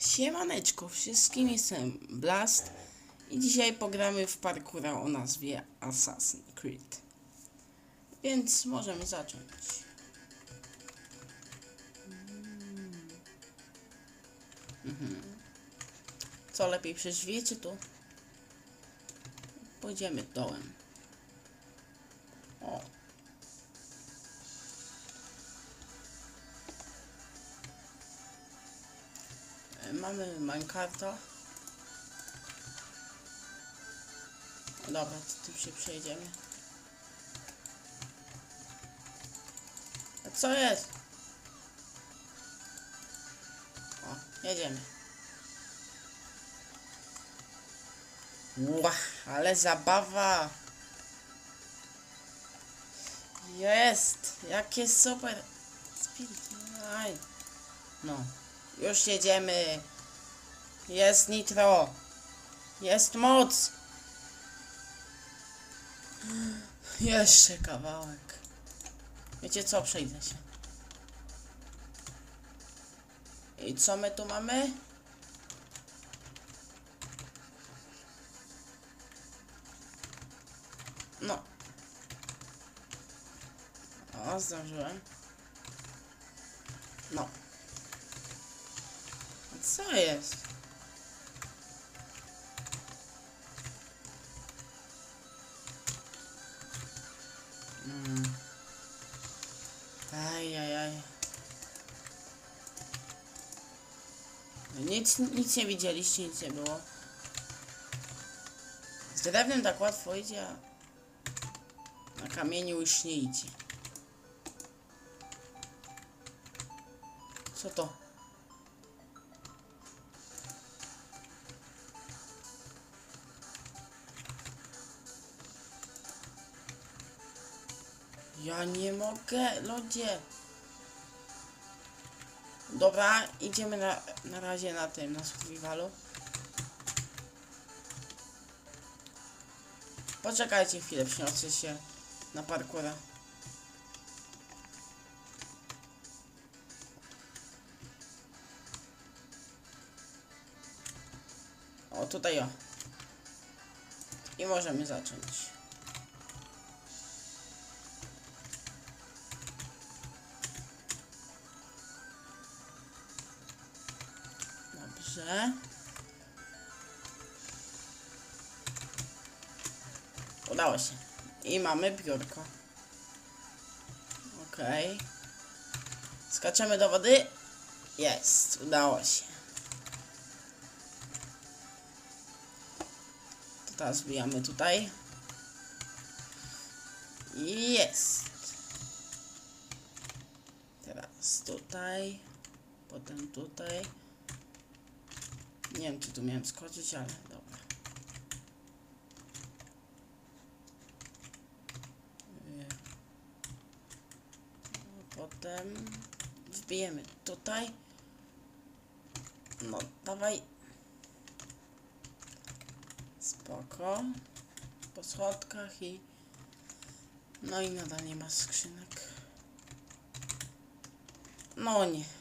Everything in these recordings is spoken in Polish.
Siemaneczko wszystkim, jestem Blast i dzisiaj pogramy w parkura o nazwie Assassin's Creed. Więc możemy zacząć. Mhm. Co lepiej czy tu? Pójdziemy dołem. Mamy minecarta. Dobra, to tym się przejdziemy. A co jest? O, jedziemy. Ła, ale zabawa! Jest! Jakie super! Speed. No, już jedziemy. Jest nitro. Jest moc. Jeszcze kawałek. Wiecie co? Przejdę się. I co my tu mamy? No. O, zdążyłem. No. Co jest? Aj, aj, aj. Nic, nic nie widzieliście, nic nie było. Z drewnem tak łatwo idzie, a na kamieniu już nie idzie. Co to? Ja nie mogę, ludzie. Dobra, idziemy na, na razie na tym, na survivalu. Poczekajcie chwilę, przyniosę się na parkura. O, tutaj o. I możemy zacząć. Dobrze. Udało się. I mamy biurko. Okej. Skaczemy do wody. Jest, udało się. To teraz wbijamy tutaj. Jest. Teraz tutaj. Potem tutaj. Nie wiem, czy tu miałem skoczyć, ale dobra. No, Potem wbijemy tutaj. No, dawaj. Spoko. Po schodkach i... No i nadal nie ma skrzynek. No nie.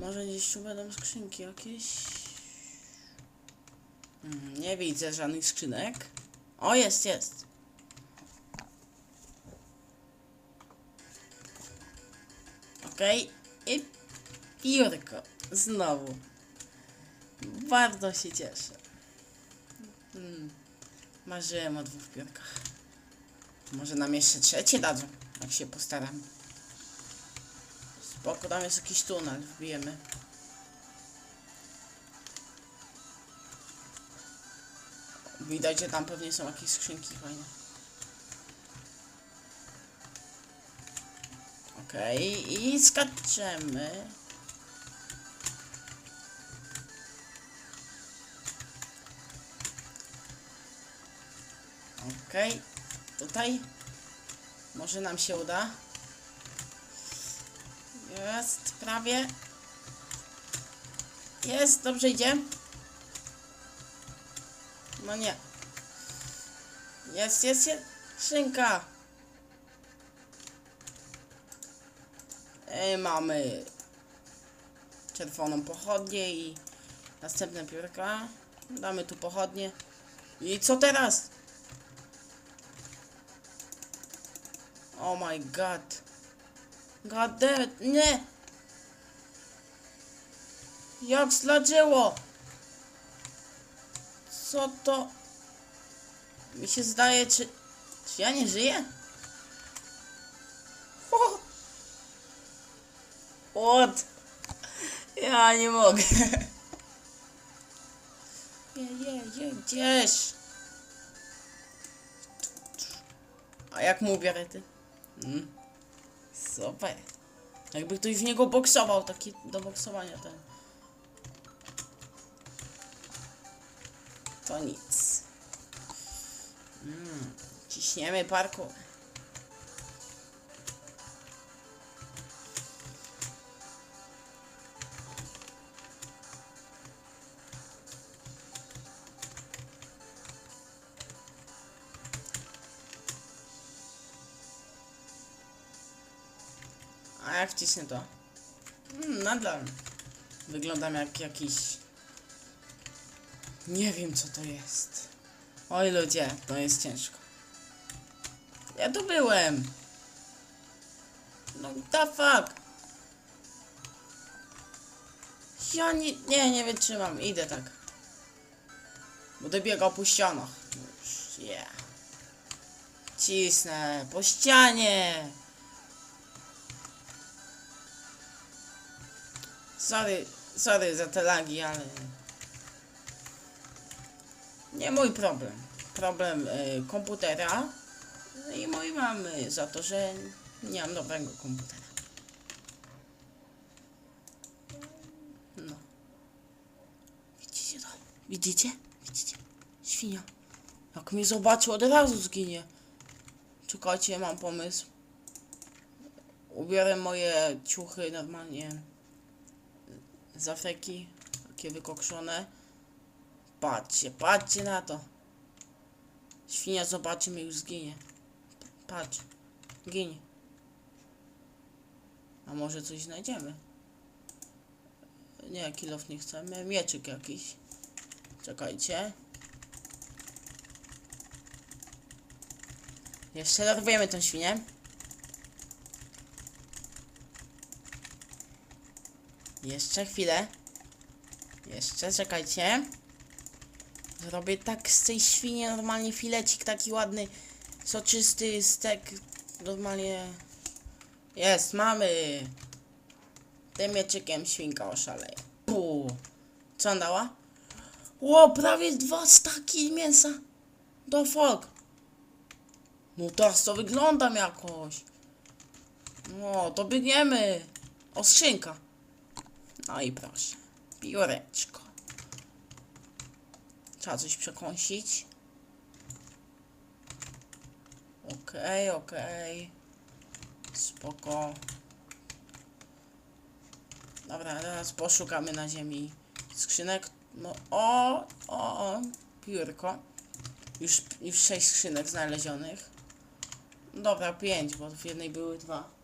Może gdzieś tu będą skrzynki jakieś? Mm, nie widzę żadnych skrzynek. O, jest, jest. Okej. I piórko. Znowu. Bardzo się cieszę. Mm. Marzyłem o dwóch piórkach. Może nam jeszcze trzecie dadzą, jak się postaram. Spoko, tam jest jakiś tunel, wbijemy. Widać, że tam pewnie są jakieś skrzynki fajne. Okej, i skaczemy. Okej, tutaj. Może nam się uda. Jest, prawie. Jest, dobrze idzie. No nie. Jest, jest, jest. Szynka. Ej, mamy czerwoną pochodnię i następne piórka. Damy tu pochodnie. I co teraz? Oh my god. It. Nie! Jak zladziło? Co to? Mi się zdaje, czy... Czy ja nie żyję? O! What? Ja nie mogę. Je, je, je, gdzieś. A jak mu ubiorę ty? Mm. Super. Jakby ktoś w niego boksował, taki do boksowania ten. To nic. Mm. Ciśniemy parku. A jak wcisnę to? Mm, nadal wyglądam jak jakiś... Nie wiem co to jest. Oj ludzie, to jest ciężko. Ja tu byłem. No the fuck. Ja nie, nie, nie wytrzymam, idę tak. Będę biegał po ścianach. Yeah. Cisnę po ścianie. Sorry, sorry za te lagi, ale... Nie mój problem. Problem y, komputera no i mojej mamy za to, że nie mam dobrego komputera. No. Widzicie to? Widzicie? Widzicie? Świnia. Jak mnie zobaczył, od razu zginie. Czekajcie, mam pomysł. Ubiorę moje ciuchy normalnie z Afryki, takie wykokszone. Patrzcie, patrzcie na to. Świnia zobaczy mnie już zginie. Patrz, ginie. A może coś znajdziemy? Nie, kilof nie chcemy. Mieczyk jakiś. Czekajcie. Jeszcze dorwiemy tą świnię. Jeszcze chwilę. Jeszcze, czekajcie. Zrobię tak z tej świni normalnie filecik taki ładny, soczysty stek. Normalnie. Jest, mamy. Tym mieczykiem świnka oszaleje. Puu. Co on dała? Ło, prawie dwa staki mięsa. The fuck. No teraz to wyglądam jakoś. No, to biegniemy. O, skrzynka. No i proszę. Pióreczko. Trzeba coś przekąsić. Okej, okej. Spoko. Dobra, teraz poszukamy na ziemi skrzynek. No, o, o, o, piórko. Już, już sześć skrzynek znalezionych. Dobra, pięć, bo w jednej były dwa.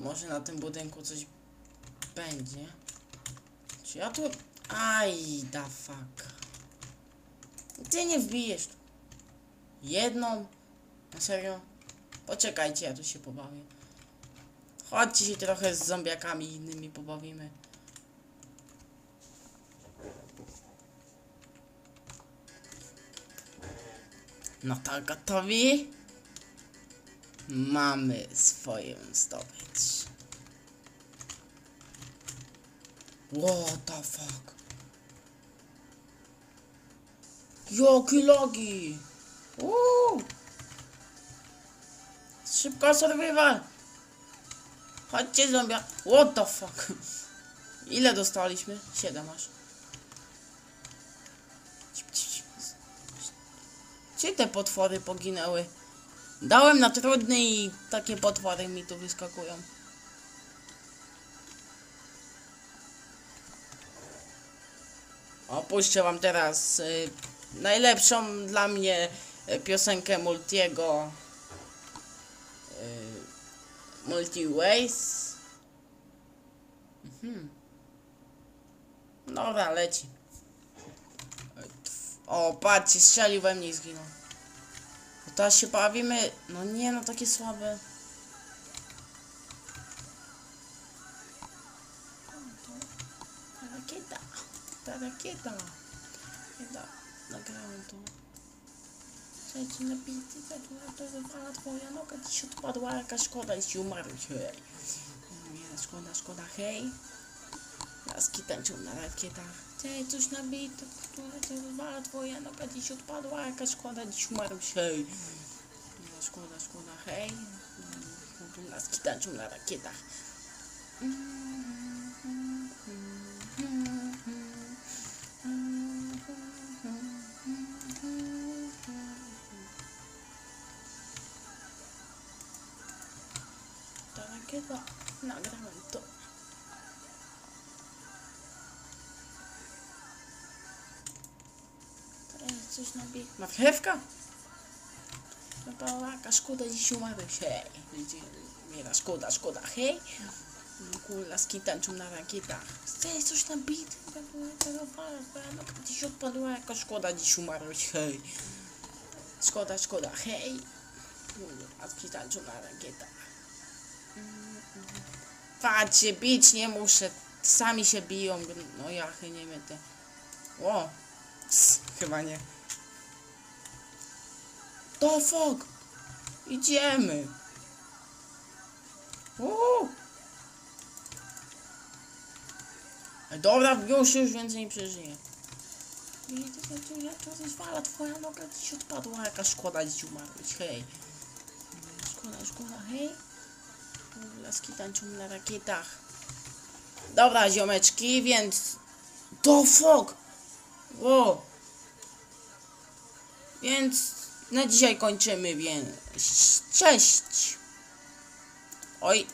Może na tym budynku coś będzie. Czy ja tu... Aj, da fuck. Ty nie wbijesz. tu. Jedną? Na serio? Poczekajcie, ja tu się pobawię. Chodźcie się trochę z zombiakami innymi pobawimy. No to gotowi? Mamy swoją zdobycz. What the fuck? Joki logi! Uuu! Szybko survival! Chodźcie zombia! What the fuck? Ile dostaliśmy? Siedem aż. Gdzie te potwory poginęły? Dałem na trudny i takie potwory mi tu wyskakują. Opuszczę wam teraz y, najlepszą dla mnie e, piosenkę Multiego e, Multiways. Mhm. Dobra, leci. O, patrzcie, strzelił we mnie i zginął. No teraz się bawimy. No nie, no takie słabe. Ta rakieta. Ta rakieta. Rakieta. Nagrałem to. Słuchajcie, na pizzy, to wywala twoja noga, dziś odpadła jakaś szkoda i ci umarłeś, hej. Nie, szkoda, szkoda, hej. Laski tańczą na rakietach. Hej, coś nabito, które to wywala twoja noga, dziś odpadła jakaś szkoda, dziś umarłeś, hej. Nie, szkoda, szkoda, hej. Laski tańczą na rakietach. Ta coś na bie... Marchewka? No jaka szkoda, dziś umarłeś, hej. Nie szkoda, szkoda, hej. Kulaski tańczą na rakietach. Chcesz coś na bit? No dziś odpadła jaka szkoda, dziś umarłeś, hej. Szkoda, szkoda, hej. Kulaski tańczą na rakietach. Patrzcie, bić nie muszę. Sami się biją. No ja nie wiem te. O! Chyba nie. To fuck! Idziemy! Uuu! Dobra, już, już więcej nie przeżyję. To zwala twoja noga dziś odpadła, jaka szkoda dziś umarłeś, hej. Szkoda, szkoda, hej. Laski tańczą na rakietach. Dobra, ziomeczki, więc... To fuck! Wow. Więc na dzisiaj kończymy, więc... Cześć! Oj,